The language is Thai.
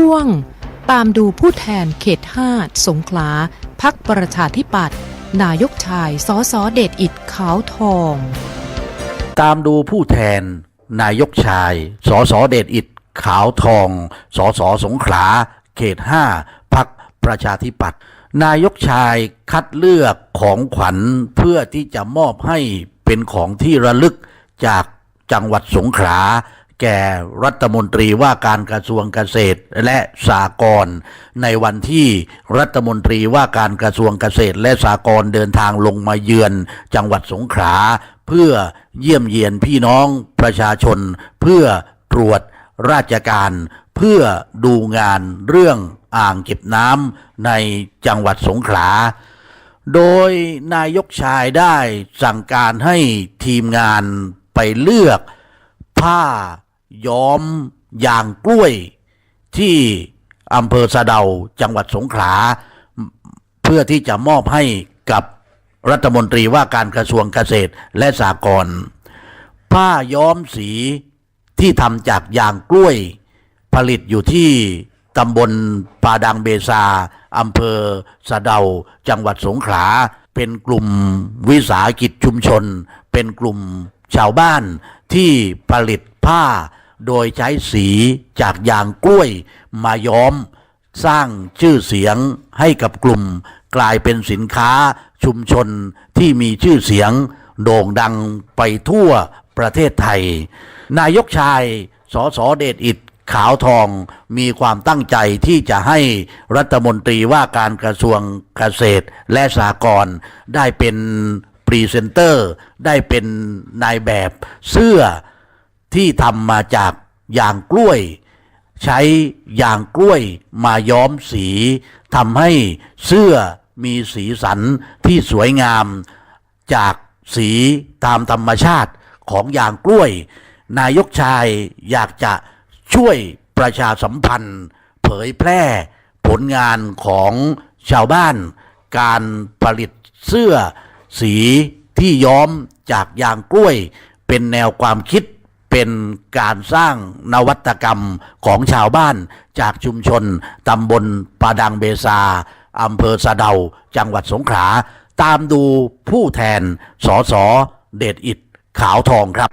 ช่วง ตามดูผู้แทนเขต 5 สงขลาพักประชาธิปัตย์นายกชายสอสอเดชอิดขาวทอง ตามดูผู้แทน นายกชายสอสอเดชอิดขาวทองสอสอสงขลาเขต 5 พักประชาธิปัตย์นายกชายคัดเลือกของขวัญเพื่อที่จะมอบให้เป็นของที่ระลึกจากจังหวัดสงขลา แก่รัฐมนตรีว่าการกระทรวงเกษตรและสหกรในวันที่รัฐมนตรีว่าการกระทรวงเกษตรและสหกรเดินทางลงมาเยือนจังหวัดสงขลาเพื่อเยี่ยมเยียนพี่น้องประชาชน เพื่อตรวจราชการ เพื่อดูงานเรื่องอ่างเก็บน้ำในจังหวัดสงขลาโดยนายกชายได้สั่งการให้ทีมงานไปเลือกผ้า ย้อมยางกล้วยที่อำเภอสะเดาจังหวัดสงขลา เพื่อที่จะมอบให้กับรัฐมนตรีว่าการกระทรวงเกษตรและสหกรณ์ผ้าย้อมสีที่ทำจากยางกล้วย ผลิตอยู่ที่ตำบลปาดังเบซาอำเภอสะเดา จังหวัดสงขลา เป็นกลุ่มวิสาหกิจชุมชน เป็นกลุ่มชาวบ้านที่ผลิต ผ้า โดยใช้สีจากยางกล้วยมาย้อม สร้างชื่อเสียงให้กับกลุ่ม กลายเป็นสินค้าชุมชนที่มีชื่อเสียง โด่งดังไปทั่วประเทศไทย นายกชายสอสอเดชอิดขาวทองมีความตั้งใจที่จะให้รัฐมนตรีว่าการกระทรวงเกษตรและสหกรณ์ได้เป็นพรีเซนเตอร์ ได้เป็นนายแบบเสื้อ ที่ทำมาจากยางกล้วย ใช้ยางกล้วยมาย้อมสีทำให้เสื้อมีสีสันที่สวยงามจากสีตามธรรมชาติของยางกล้วย นายกชายอยากจะช่วยประชาสัมพันธ์ เผยแพร่ผลงานของชาวบ้าน การผลิตเสื้อสีที่ย้อมจากยางกล้วย เป็นแนวความคิด เป็นการสร้างนวัตกรรมของชาวบ้านจากชุมชนตำบลปาดังเบซาอำเภอสะเดา จังหวัดสงขลา ตามดูผู้แทนสสเดชอิดขาวทองครับ